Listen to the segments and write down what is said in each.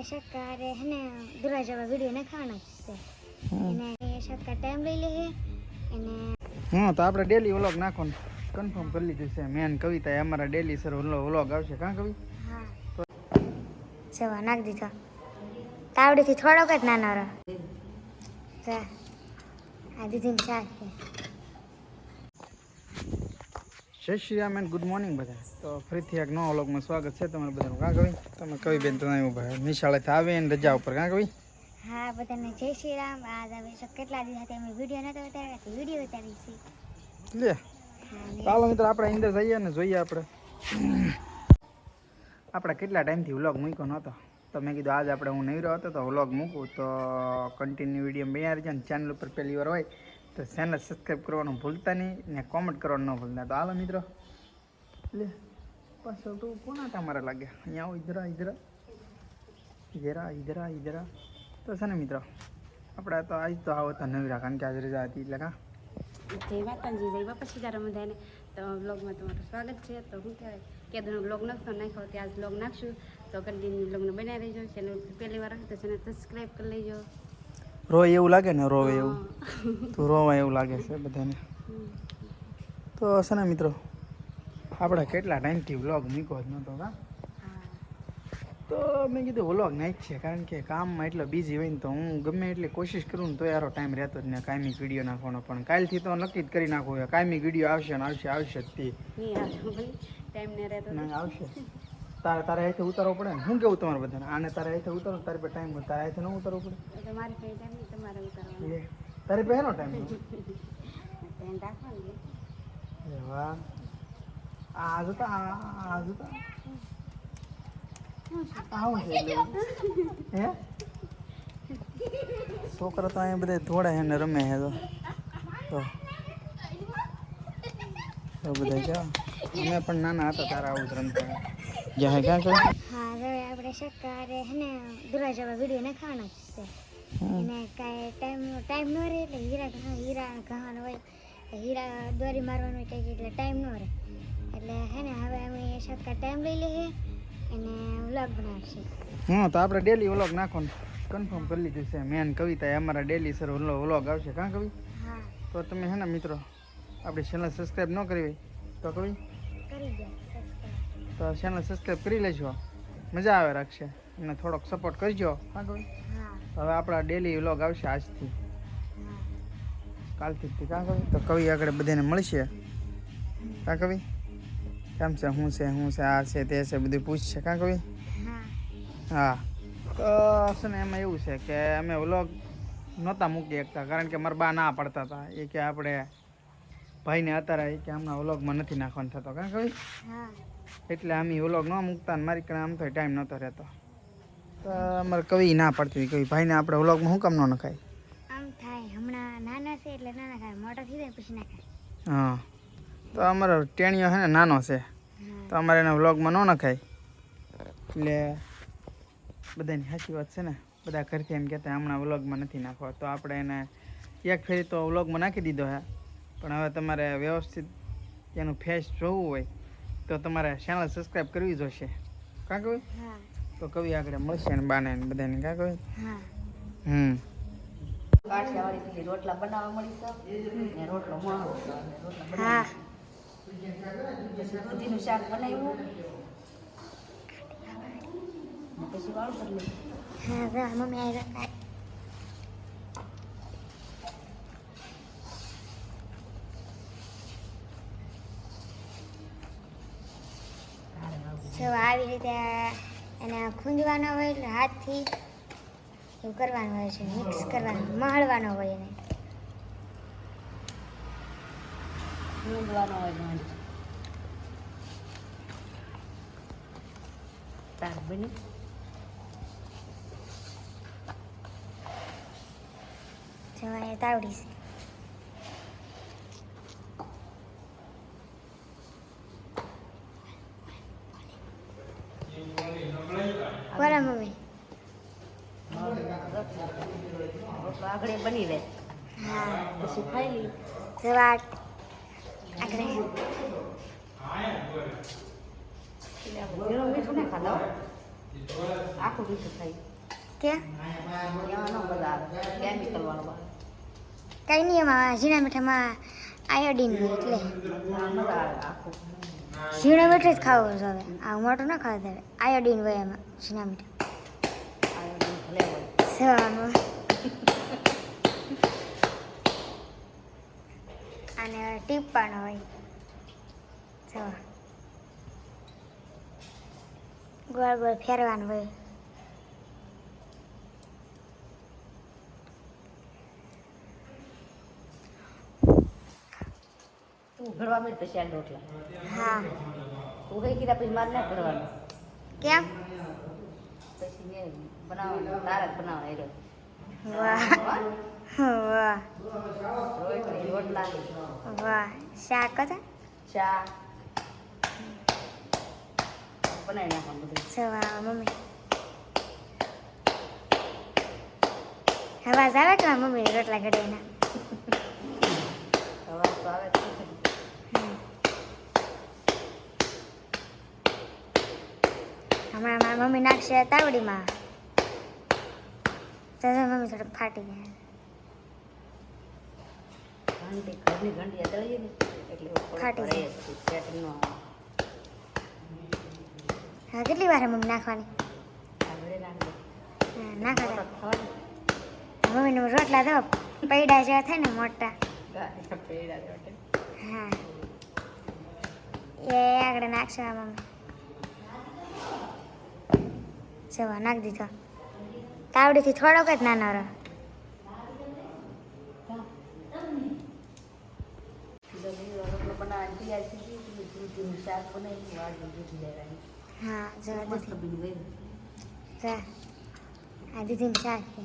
આપણે સરકારે હે ને દુરા જેવા વીડિયો નાખવાનો છે એને શક્કર ટાઈમ લઈ લે છે એને હા તો આપણે ડેલી વ્લોગ નાખવાનું કન્ફર્મ કરી લીધું છે મેન કવિતા એ અમારા ડેલી સર વ્લોગ આવશે કાં કવિ હા સેવા નાખ દીધો તાવડીથી થોડોક જ નાનો રહ્યો આ દીધીને છે Jai Shri Ram and good morning બધા. તો ફરીથી એક નવા વ્લોગમાં સ્વાગત છે તમારું બધાનું કાં કવિ તમે કવિ બેન તો અહીં ઊભા નિશાળેથી આવે ને રજા ઉપર કાં કવિ હા બધાને જય શ્રી રામ. આજ અમે કેટલા દિવસ સાથે અમે વીડિયો નતો ઉતાર્યા વીડિયો ઉતારી છે. લે. ચાલો મિત્રો આપણે અંદર જઈએ ને જોઈએ આપણે. આપણે કેટલા ટાઈમથી વ્લોગ મૂક્યો નહોતો? તો મેં કીધું આજે આપણે હું નહીં રહ્યો હતો તો વ્લોગ મૂકું. તો કન્ટિન્યુ વીડિયો બન્યા છે ને. ચેનલ ઉપર પહેલી વાર હોય તો ચેનલ સબસ્ક્રાઈબ કરવાનું ભૂલતા નહીં ને કોમેન્ટ કરવાનું ન ભૂલતા. તો હાલો મિત્રો, લે, પાછળ તો કોના તમારે લાગે? અહીંયા આવો ઇધરા ઇધરા ઇધરા ઇધરા ઇધરા તો છે ને મિત્રો આપણે તો આજ તો આવો હતા નવીરા, કારણ કે આજે રજા હતી એટલે કાં? જય માતાજી, જય બાપા સીતારામ બધાને. તો બ્લોગમાં તમારું સ્વાગત છે. તો શું કહેવાય કેદનો બ્લોગ નાખતો નાખ્યો ત્યાં બ્લોગ નાખશું. તો કન્ટિન્યુ બ્લોગને બનાવી રહેજો ચેનલ પહેલી વાર હશે તો ચેનલ સબસ્ક્રાઈબ કરી લેજો. રોય એવું લાગે ને? રોવે એવું. તો રોવા એવું લાગે છે બધાને. તો હશે ને મિત્રો આપણે કેટલા ટાઈમથી વ્લોગ મૂક્યો જ નહોતો કા? તો મેં કીધું વ્લોગ નાખ છે કારણ કે કામમાં એટલો બિઝી હોય ને તો હું ગમે એટલી કોશિશ કરું ને તો યારો ટાઈમ રહેતો જ ને કાયમી વીડિયો નાખવાનો. પણ કાલથી તો નક્કી જ કરી નાખવું કાયમી વીડિયો આવશે ને આવશે આવશે જ તે. આવશે તારે તારે અહીંથી ઉતારવો પડે ને? શું કેવું તમારે બધાને? આને તારે અહીંથી ઉતારો તારી પર ટાઈમ તારે અહીંથી ન ઉતારવું પડે? તો મારી પાસે ટાઈમ નહીં તમારે ઉતારવાનો. તારી પાસે ટાઈમ રાખવાનું વાહ. આ જોતા આ જોતા આવું છે હે? છોકરા તો અહીંયા બધા થોડા છે ને રમે છે તો. બધા ક્યાં અમે પણ નાના હતા તારા આવું જ રમતા જ્યાં હે ક્યાં હા હવે આપણે સરકારે હે ને દુરા જેવા વીડિયો નાખવાનો છે એને કાંઈ ટાઈમ ટાઈમ ન રહે એટલે હીરા હીરા ઘાન હોય હીરા દોરી મારવાનું કંઈક એટલે ટાઈમ ન રહે એટલે હે ને હવે અમે સરકાર ટાઈમ લઈ લઈએ અને વ્લોગ બનાવશે હા તો આપણે ડેલી વ્લોગ નાખવાનું કન્ફર્મ કરી લીધું છે મેન કવિતા અમારા ડેલી સર વ્લોગ આવશે કાં કવિ હા તો તમે હે ને મિત્રો આપણી ચેનલ સબસ્ક્રાઈબ ન કરી હોય તો કવિ કરી દો સબસ્ક્રાઈબ તો ચેનલ સબસ્ક્રાઈબ કરી લેજો. મજા આવે રાખશે. અને થોડોક સપોર્ટ કરજો. હા કવિ હવે આપણા ડેલી વ્લોગ આવશે આજથી. કાલથી કાં કવિ? તો કવિ આગળ બધાને મળશે. કાં કવિ? કેમ છે? શું છે શું છે, આ છે, તે છે, બધું પૂછશે. કાં કવિ? હા. તો છે ને એમાં એવું છે કે અમે વ્લોગ નહોતા મૂકી શકતા કારણ કે મારા બા ના પડતા હતા. એ કે આપણે ભાઈને અત્યારે કે હમણાં વ્લોગમાં નથી નાખવાનો થતો. કાં કવિ? એટલે આમ વ્લોગ ન મૂકતા ને મારી કણે આમ તો ટાઈમ નહોતો રહેતો. તો અમારે કવિ ના પડતી કવિ ભાઈને આપણે વ્લોગમાં શું કામ ન નખાય? આમ થાય હમણાં નાના છે એટલે નાના ખાય મોટા થઈ જાય પછી ના ખાય હા. તો અમારો ટેણિયો છે ને નાનો છે તો અમારે એના વ્લોગમાં ન નખાય. એટલે બધાની સાચી વાત છે ને બધા ઘરથી એમ કહેતા હમણાં વ્લોગમાં નથી નાખવા તો આપણે એને એક ફેરી તો વ્લોગમાં નાખી દીધો હે પણ હવે તમારે વ્યવસ્થિત એનું ફેસ જોવું હોય તો તમારે ચેનલ સબસ્ક્રાઈબ કરવી જોશે. કાં કવિ? તો કવિ આગળ મળશે ને બાને ને બધાને કાં કવિ? હમ. રોટલા બનાવવા મળી ને રોટલો મળો રોટલા દૂધીનું શાક બનાવ્યું. પછી વાળું કરી હા મમ્મી જો આવી રીતે એને ખૂંદવાનો હોય એટલે હાથથી એવું કરવાનું હોય છે મિક્સ કરવાનું મહળવાનો હોય એને. મૂંગવાનો હોય બન્યું તાવડી છે. બોલો મમ્મી આગળ બની રહે. હા. પછી ખાઈ લઈ જવા આગળ. મીઠું ના ખાતા આખું મીઠું ખાઈ. ન કઈ નહીં એમાં ઝીણા મીઠામાં આયોડીન એટલે આખું. ઝીણા મીઠું જ ખાવું છે હવે. આ મોટું ના ખાવા દે. આયોડીન હોય એમાં ઝીણા મીઠા અને અને ટીપાનો હોય. સવા ગોળ ગોળ ફેરવાનું હોય. તું મળે પછી આ રોટલા. હા. હું કઈ કીધા પછી મારે ના ઘડવાનું કેમ? પછી મેં બનાવવાનું તારા બનાવવા એ વાહ. વાહ. રોટલા વાહ. શાક હતા ચા બનાવી નાખવાનું બધું. સવા મમ્મી. અવાજ આવે કે મમ્મી રોટલા ઘડે એના અવાજ તો આવે જ છે. હમણાં મારા મમ્મી નાખશે તાવડીમાં તો મમ્મી થોડુંક ફાટી આવે હા કેટલી વાર મમ્મી નાખવાની? આગળ નાખી હા, નાખો મોટો થવાની. મમ્મીને રોટલા દો પૈડા જેવા થાય ને મોટા. હા એ આગળ નાખશે મમ્મી. જવા નાખી દીધો. તાવડીથી થોડોક જ નાનો રહો. બીજો બીજો રોટલો બનાવવાની તૈયાર થઈ ગઈ. પછી દૂધીનું શાક બનાવી વાળીને દૂધ હા આ દીદીને શાક છે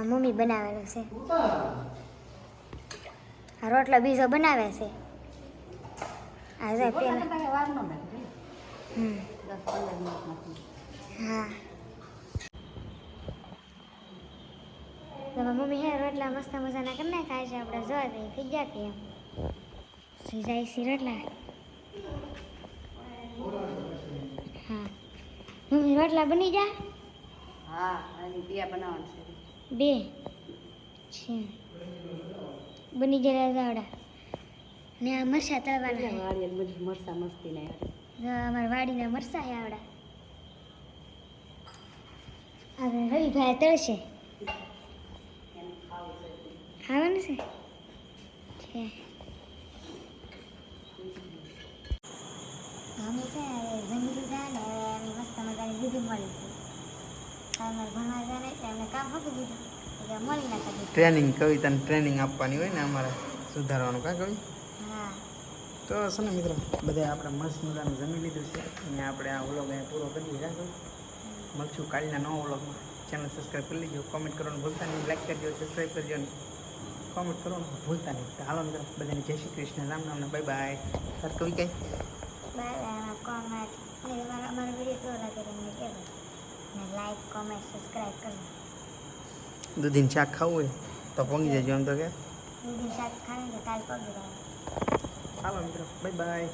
મમ્મી બનાવેલો છે. આ રોટલો બીજો બનાવે છે. આ પેલા. હમ. હા. મમ્મી હે રોટલા મસ્ત મજાના કરી નાખાય છે આપણે દઈએ થઈ ગયા કે એમ. થઈ જાય છે રોટલા. હા. મમ્મી રોટલા બની જા હા અને પિયા બનાવવાનું છે. બે? છે. બની ગયેલા આવડા ને આ મરસા તળવાના મરસા મસ્તી ને જો અમારા વાડીના મરસા આવડા. હવે રવિભાઈ તળશે ખાવાનું છે? છે. અમે છે જમી લીધા ને અમે મસ્ત મજાની મળી છે. ભણવા એટલે કામ આપી દીધું એટલે મળી ના કરી ટ્રેનિંગ કવિતાને ટ્રેનિંગ આપવાની હોય ને અમારે સુધારવાનું કાં કવિ? હા. તો છે ને મિત્રો બધા આપણે મસ્ત મજાનું જમી લીધું છે. અને આપણે આ વ્લોગ અહીંયા પૂરો કરી દીધા કવિ? મળશું કાલના નવા વ્લોગમાં ચેનલ સબસ્ક્રાઈબ કરી લેજો કોમેન્ટ કરવાનું ભૂલતા નહીં લાઈક કરજો સબસ્ક્રાઈબ કરજો કોમેન્ટ કરવાનું ભૂલતા નહીં. તો હાલો મિત્રો બધાને Jai Shri Krishna Ram Ram bye bye sir કવિ કઈ? બાય કોમેન્ટ ને તમારા અમારો વીડિયો કેવો લાગે તમને કહેજો ને લાઈક કોમેન્ટ સબસ્ક્રાઈબ કરજો. દૂધીને શાક ખાવું હોય તો પોંગી જજો એમ તો કે. શાક ખાને તો કાલ પગ ચાલો મિત્રો બાય બાય